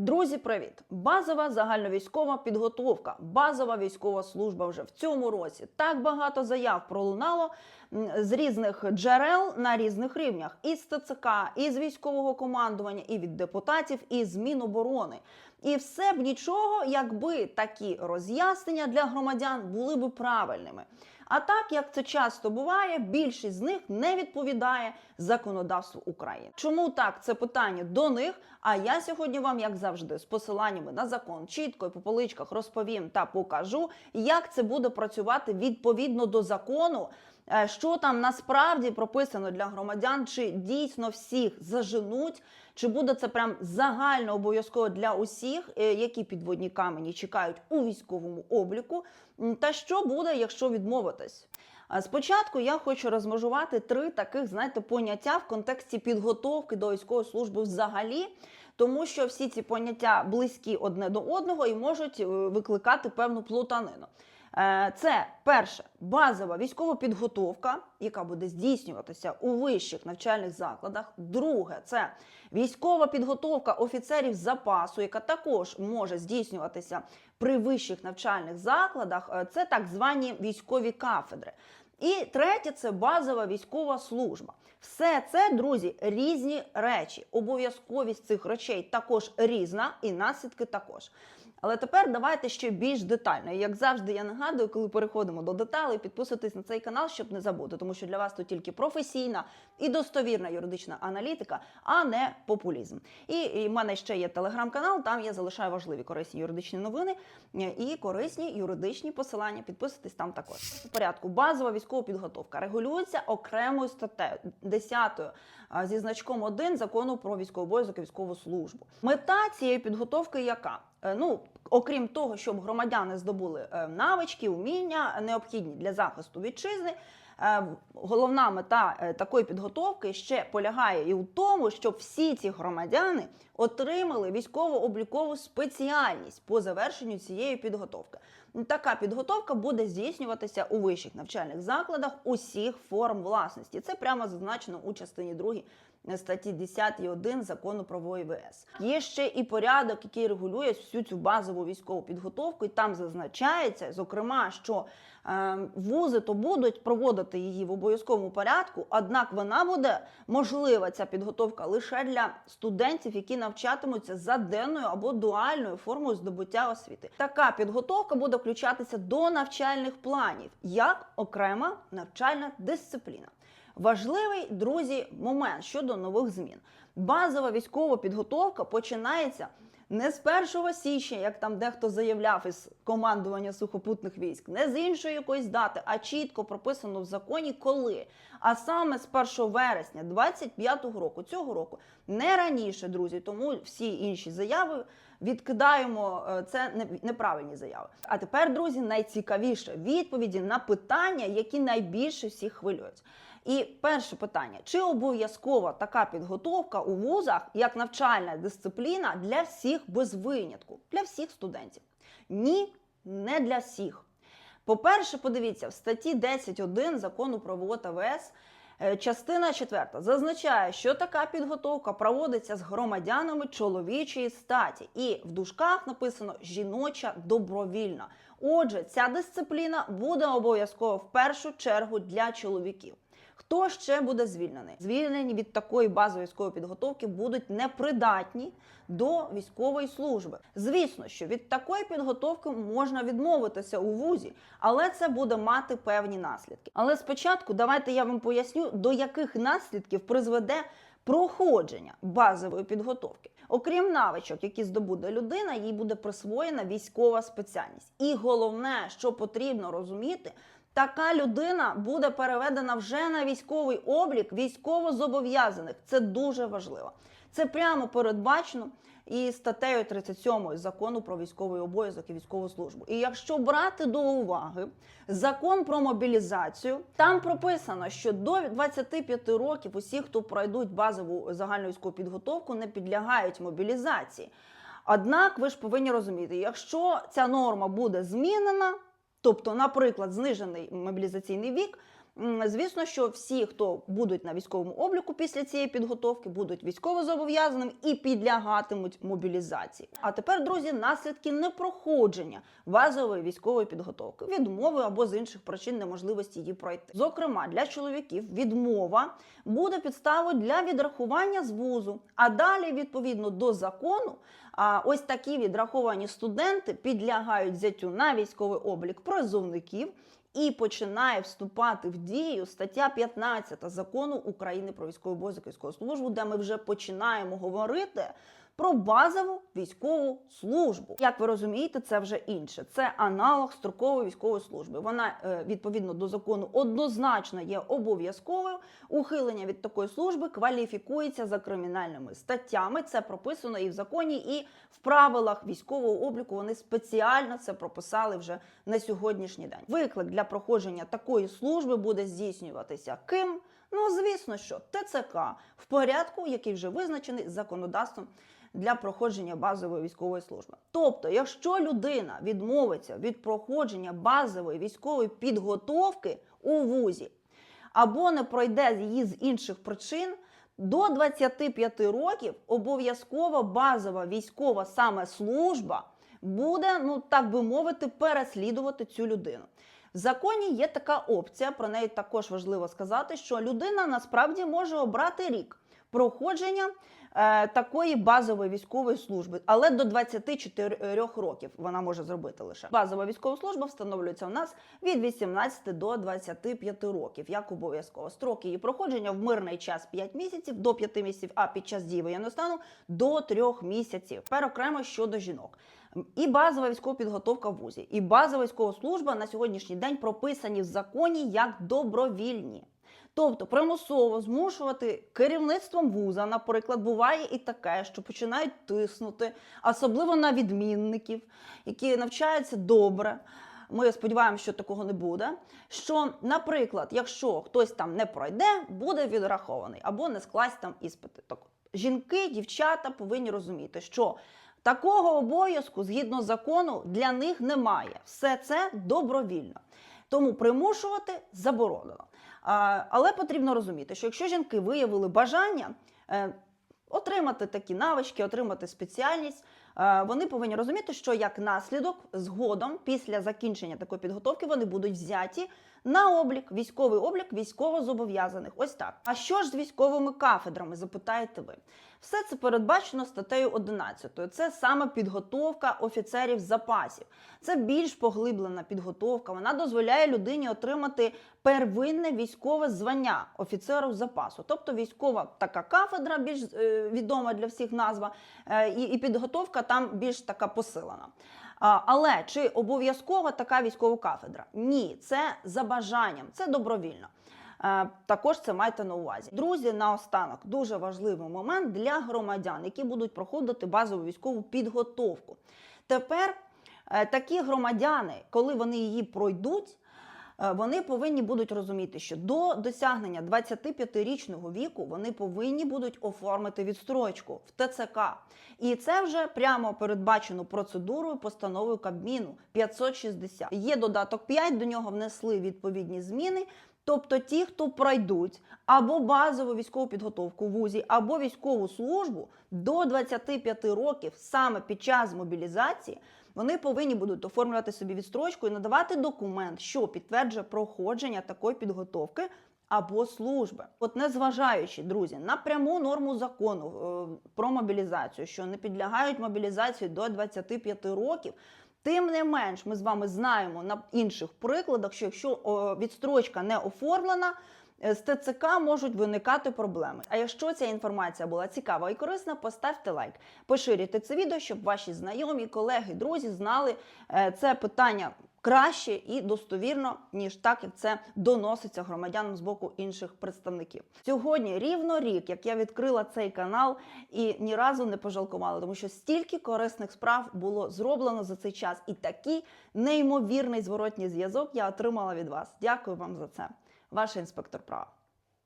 Друзі, привіт! Базова загальновійськова підготовка, базова військова служба вже в цьому році. Так багато заяв пролунало з різних джерел на різних рівнях: із ТЦК, із військового командування, і від депутатів, і з Міноборони. І все б нічого, якби такі роз'яснення для громадян були б правильними. А так як це часто буває, більшість з них не відповідає законодавству України. Чому так? Це питання до них. А я сьогодні вам, як завжди, з посиланнями на закон чітко і по поличках розповім та покажу, як це буде працювати відповідно до закону. Е, Що там насправді прописано для громадян, чи дійсно всіх заженуть, чи буде це прям загально обов'язково для усіх, е, які підводні камені чекають у військовому обліку, та що буде, якщо відмовитись? Спочатку я хочу розмежувати три таких, знаєте, поняття в контексті підготовки до військової служби взагалі, тому що всі ці поняття близькі одне до одного і можуть е, викликати певну плутанину. Е, Це перше базова військова підготовка, яка буде здійснюватися у вищих навчальних закладах. Друге, це військова підготовка офіцерів запасу, яка також може здійснюватися при вищих навчальних закладах. Е, Це так звані військові кафедри. І третє це базова військова служба. Все це, друзі, різні речі. Обов'язковість цих речей також різна, і наслідки також. Але тепер давайте ще більш детально. Як завжди, я нагадую, коли переходимо до деталей, підписуйтесь на цей канал, щоб не забути, тому що для вас тут тільки професійна і достовірна юридична аналітика, а не популізм. І, і в мене ще є телеграм-канал, там я залишаю важливі корисні юридичні новини е, і корисні юридичні посилання. Підписуйтесь там також. В порядку базова військова підготовка регулюється окремою статтею 10 зі значком 1 закону про військовий обов'язок і військову службу. Мета цієї підготовки яка? Е, Ну, окрім того, щоб громадяни здобули е, навички, уміння необхідні для захисту вітчизни. е, Головна мета такої підготовки ще полягає і у тому, щоб всі ці громадяни отримали військово-облікову спеціальність по завершенню цієї підготовки. Така підготовка буде здійснюватися у вищих навчальних закладах усіх форм власності. Це прямо зазначено у частині 2 статті 10.1 закону про ВОЄВС. Є ще і порядок, який регулює всю цю базову військову підготовку, і там зазначається, зокрема, що вузи то будуть проводити її в обов'язковому порядку, однак вона буде можлива ця підготовка лише для студентів, які навчатимуться за денною або дуальною формою здобуття освіти. Така підготовка буде включатися до навчальних планів як окрема навчальна дисципліна. Важливий, друзі, момент щодо нових змін. Базова військова підготовка починається не з 1 січня, як там дехто заявляв із командування сухопутних військ, не з іншої якоїсь дати, а чітко прописано в законі, коли. А саме з 1 вересня 25-го року, цього року, не раніше, друзі, тому всі інші заяви відкидаємо. е, Це неправильні заяви. А тепер, друзі, найцікавіше відповіді на питання, які найбільше всіх хвилюють. І перше питання: чи обов'язкова така підготовка у вузах як навчальна дисципліна для всіх без винятку, для всіх студентів? Ні, не для всіх. По-перше, подивіться, в статті 10.1 закону про ВОТ АВС е, частина 4 зазначає, що така підготовка проводиться з громадянами чоловічої статі, і в дужках написано жіноча добровільна. Отже, ця дисципліна буде обов'язково в першу чергу для чоловіків. Хто ще буде звільнений? Звільнені від такої базової військової підготовки будуть непридатні до військової служби. Звісно, що від такої підготовки можна відмовитися у вузі, але це буде мати певні наслідки. Але спочатку давайте я вам поясню, до яких наслідків призведе проходження базової підготовки. Окрім навичок, які здобуде людина, їй буде присвоєна військова спеціальність. І головне, що потрібно розуміти, така людина буде переведена вже на військовий облік військовозобов'язаних. Це дуже важливо. Це прямо передбачено і статтею 37 закону про військовий обов'язок і військову службу. І якщо брати до уваги закон про мобілізацію, там прописано, що до 25 років усі, хто пройдуть базову загальну військову підготовку, не підлягають мобілізації. Однак ви ж повинні розуміти, якщо ця норма буде змінена, тобто, наприклад, знижений мобілізаційний вік. Звісно, що всі, хто будуть на військовому обліку після цієї підготовки, будуть військовозобов'язаними і підлягатимуть мобілізації. А тепер, друзі, наслідки непроходження базової військової підготовки, відмови або з інших причин неможливості її пройти. Зокрема, для чоловіків відмова буде підставою для відрахування з вузу. А далі, відповідно до закону, ось такі відраховані студенти підлягають взяттю на військовий облік призовників. І починає вступати в дію стаття 15 закону України про військову обов'язок військову службу, де ми вже починаємо говорити про базову військову службу. Як ви розумієте, це вже інше. Це аналог строкової військової служби. Вона е, відповідно до закону однозначно є обов'язковою. Ухилення від такої служби кваліфікується за кримінальними статтями. Це прописано і в законі, і в правилах військового обліку. Вони спеціально це прописали вже на сьогоднішній день. Виклик для проходження такої служби буде здійснюватися ким? Ну, звісно, що ТЦК в порядку, який вже визначений законодавством для проходження базової військової служби. Тобто, якщо людина відмовиться від проходження базової військової підготовки у вузі або не пройде її з інших причин. До 25 років обов'язкова базова військова саме служба буде, ну так би мовити, переслідувати цю людину. В законі є така опція, про неї також важливо сказати, що людина насправді може обрати рік проходження е, такої базової військової служби, але до 24 років вона може зробити лише. Базова військова служба встановлюється у нас від 18 до 25 років, як обов'язково. Строки її проходження в мирний час 5 місяців до 5 місяців, а під час дії воєнного стану до 3 місяців. Тепер окремо щодо жінок. І базова військова підготовка в вузі, і базова військова служба на сьогоднішній день прописані в законі як добровільні. Тобто примусово змушувати керівництвом вуза, наприклад, буває і таке, що починають тиснути, особливо на відмінників, які навчаються добре. Ми сподіваємося, що такого не буде. Що, наприклад, якщо хтось там не пройде, буде відрахований або не скласть там іспити. Так, жінки, дівчата повинні розуміти, що такого обов'язку згідно закону для них немає. Все це добровільно. Тому примушувати заборонено. Але потрібно розуміти, що якщо жінки виявили бажання е, отримати такі навички, отримати спеціальність, е, вони повинні розуміти, що як наслідок, згодом, після закінчення такої підготовки, вони будуть взяті на облік, військовий облік військовозобов'язаних. Ось так. А що ж з військовими кафедрами? Запитаєте ви? Все це передбачено статтею 11. Це саме підготовка офіцерів запасів. Це більш поглиблена підготовка. Вона дозволяє людині отримати первинне військове звання офіцеру запасу. Тобто військова така кафедра, більш е, відома для всіх назва, е, і, підготовка там більш така посилена. Але чи обов'язкова така військова кафедра? Ні, це за бажанням, це добровільно. Е, Також це майте на увазі. Друзі, наостанок дуже важливий момент для громадян, які будуть проходити базову військову підготовку. Тепер е, такі громадяни, коли вони її пройдуть, е, вони повинні будуть розуміти, що до досягнення 25-річного віку вони повинні будуть оформити відстрочку в ТЦК. І це вже прямо передбачено процедурою постановою Кабміну 560. Є додаток 5, до нього внесли відповідні зміни. Тобто ті, хто пройдуть або базову військову підготовку в вузі, або військову службу до 25 років саме під час мобілізації, вони повинні будуть оформлювати собі відстрочку і надавати документ, що підтверджує проходження такої підготовки. Або служби, от незважаючи, друзі, на пряму норму закону е, про мобілізацію, що не підлягають мобілізації до 25 років, Тим не менш, ми з вами знаємо на інших прикладах, що якщо відстрочка не оформлена, е, з ТЦК можуть виникати проблеми. А якщо ця інформація була цікава і корисна, поставте лайк, поширюйте це відео, щоб ваші знайомі, колеги, друзі знали е, це питання краще і достовірно, ніж так, як це доноситься громадянам з боку інших представників. Сьогодні рівно рік, як я відкрила цей канал і ні разу не пожалкувала, тому що стільки корисних справ було зроблено за цей час, і такий неймовірний зворотній зв'язок я отримала від вас. Дякую вам за це, ваш інспектор права.